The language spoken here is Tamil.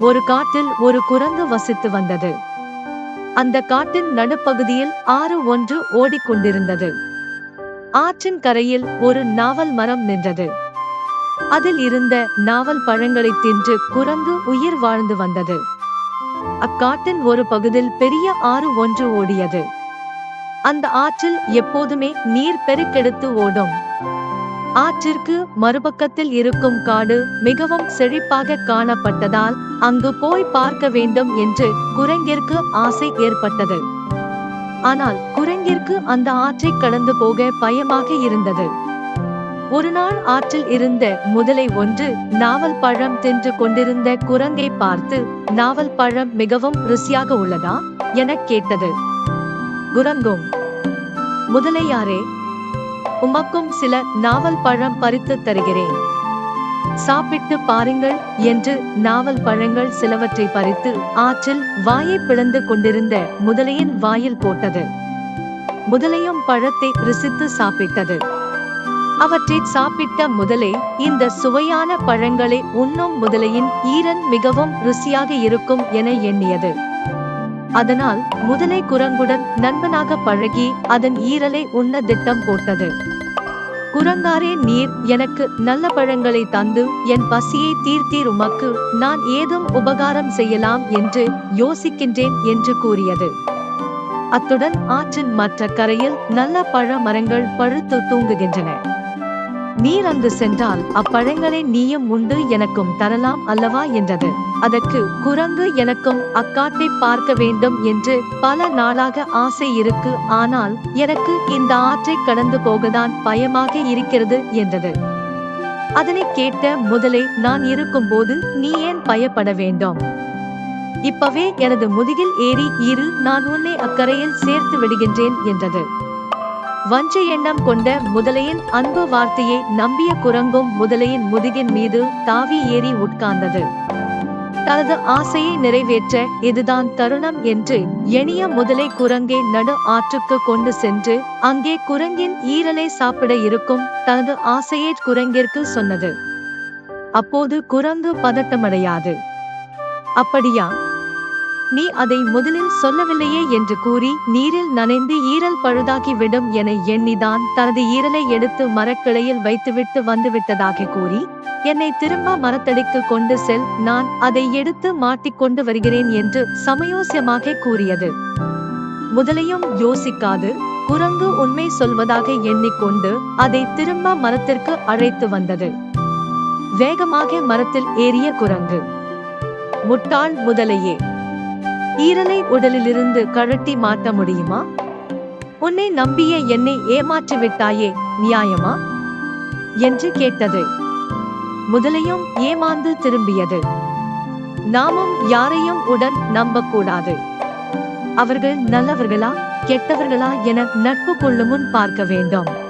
ஒரு காட்டில் ஒரு குரங்கு வசித்து வந்தது. அந்த காட்டின் நடுப்பகுதியில் ஆறு ஒன்று ஓடிக்கொண்டிருந்தது. ஆற்றின் கரையில் ஒரு நாவல் மரம் நின்றது. அதில் இருந்த நாவல் பழங்களை தின்று குரங்கு உயிர் வாழ்ந்து வந்தது. அக்காட்டின் ஒரு பகுதியில் பெரிய ஆறு ஒன்று ஓடியது. அந்த ஆற்றில் எப்போதுமே நீர் பெருக்கெடுத்து ஓடும். ஆற்றிற்கு மறுபக்கத்தில் இருக்கும் காடு மிகவும் செழிப்பாக காணப்பட்டதால் அங்கு போய் பார்க்க வேண்டும் என்று குரங்கிற்கு ஆசை ஏற்பட்டது. ஆனால் குரங்கிற்கு அந்த ஆற்றை கடந்து போக பயமாக இருந்தது. ஒரு நாள் ஆற்றில் இருந்த முதலை ஒன்று நாவல் பழம் தின்று கொண்டிருந்த குரங்கை பார்த்து நாவல் பழம் மிகவும் ருசியாக உள்ளதா? எனக் கேட்டது. குரங்கும் முதலையாரே உமக்கும் சில நாவல் பழம் பறித்து தருகிறேன். சாப்பிட்டு பாருங்கள் என்று நாவல் பழங்கள் சிலவற்றை பறித்து ஆற்றில் வாயை பிளந்து கொண்டிருந்த முதலையின் வாயில் போட்டது. முதலையும் பழத்தை ருசித்து சாப்பிட்டது. அவற்றை சாப்பிட்ட முதலை இந்த சுவையான பழங்களை உண்ணும் முதலையின் ஈரன் மிகவும் ருசியாக இருக்கும் என எண்ணியது. அதனால் முதலை குரங்குடன் நண்பனாக பழகி அதன் ஈரலை உண்ண திட்டம் போட்டது. குரங்காரே நீர் எனக்கு நல்ல பழங்களை தந்து என் பசியை தீர்த்தீர் உமக்கு நான் ஏதும் உபகாரம் செய்யலாம் என்று யோசிக்கின்றேன் என்று கூறியது. அத்துடன் ஆற்றின் மற்ற கரையில் நல்ல பழ மரங்கள் பழுத்து தூங்குகின்றன. நீர் அங்கு சென்றால் அப்பழங்களை நீயும் உண்டு எனக்கும் தரலாம் அல்லவா என்றது. அதற்கு குரங்கு எனக்கும் அக்காட்டை பார்க்க வேண்டும் என்று பல நாளாக ஆசை இருக்கு. ஆனால் எனக்கு இந்த ஆற்றை கடந்து போகதான் பயமாக இருக்கிறது என்றது. அதனை கேட்ட முதலை நான் இருக்கும்போது நீ ஏன் பயப்பட வேண்டும்? இப்பவே எனது முதுகில் ஏறி இரு நான் உன்னை அக்கறையில் சேர்த்து விடுகின்றேன் என்றது. வஞ்ச எண்ணம் கொண்ட முதலையின் அன்பு வார்த்தையை நம்பிய குரங்கும் முதலையின் முதுகின் மீது தாவி ஏறி உட்கார்ந்தது. தனது ஆசையை நிறைவேற்ற இதுதான் தருணம் என்று எளிய முதலை குரங்கை நடு ஆற்றுக்கு கொண்டு சென்று அங்கே குரங்கின் ஈரலை சாப்பிட இருக்கும் தனது ஆசையை குரங்கிற்கு சொன்னது. அப்போது குரங்கு பதட்டமடையாது. அப்படியா? நீ அதை முதலில் சொல்லவில்லையே என்று கூறி நீரில் நனைந்து ஈரல் பழுதாகிவிடும் என எண்ணிதான் தனது ஈரலை எடுத்து மரக்கிளையில் வைத்துவிட்டு வந்துவிட்டதாக கூறி என்னை திரும்ப மரத்தடிக்கு கொண்டு செல் நான் அதை எடுத்து மாட்டிக்கொண்டு வருகிறேன் என்று சமயோசியமாக கூறியது. முதலையும் யோசிக்காது குரங்கு உண்மை சொல்வதாக எண்ணிக்கொண்டு அதை திரும்ப மரத்திற்கு அழைத்து வந்தது. வேகமாக மரத்தில் ஏறிய குரங்கு முட்டாள் முதலையே ஈரலை உடலிலிருந்து கழட்டி மாற்ற முடியுமா? உன்னை நம்பிய என்னை ஏமாற்றி விட்டாயே நியாயமா? என்று கேட்டது. முதலையும் ஏமாந்து திரும்பியது. நாமும் யாரையும் உடன் நம்பக்கூடாது. அவர்கள் நல்லவர்களா கெட்டவர்களா என நட்பு கொள்ளும் முன் பார்க்க வேண்டும்.